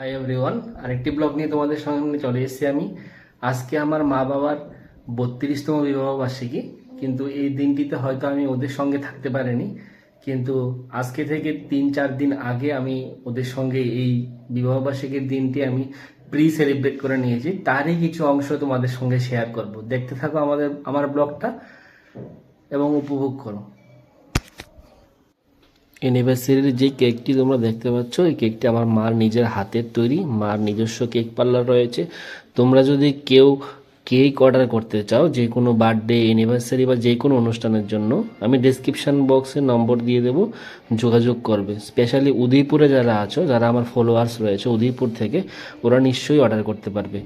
Hi everyone আরেকটি blog নিয়ে তোমাদের সামনে চলে এসেছি আমি। আজকে আমার মা বাবার বত্রিশতম বিবাহ বার্ষিকী কিন্তু এই দিনটিতে হয়তো আমি ওদের সঙ্গে থাকতে পারিনি। কিন্তু আজকে থেকে তিন চার দিন আগে আমি ওদের সঙ্গে এই বিবাহ বার্ষিকীর দিনটি আমি প্রি সেলিব্রেট করে নিয়েছি। তারই কিছু অংশ তোমাদের সঙ্গে শেয়ার করব। দেখতে থাকো আমাদের, আমার ব্লগটা এবং উপভোগ করো। অ্যানিভার্সারির যে কেকটি তোমরা দেখতে পাচ্ছ, এই কেকটি আমার মার নিজের হাতের তৈরি, মার নিজস্ব কেক পার্লার রয়েছে। তোমরা যদি কেউ কেক অর্ডার করতে চাও, যে কোনো বার্থডে অ্যানিভার্সারি বা যে কোনো অনুষ্ঠানের জন্য, আমি ডেসক্রিপশন বক্সে নম্বর দিয়ে দেবো, যোগাযোগ করবে। স্পেশালি উদয়পুরে যারা আছো, যারা আমার ফলোয়ার্স রয়েছে, উদয়পুর থেকে ওরা নিশ্চয়ই অর্ডার করতে পারবে।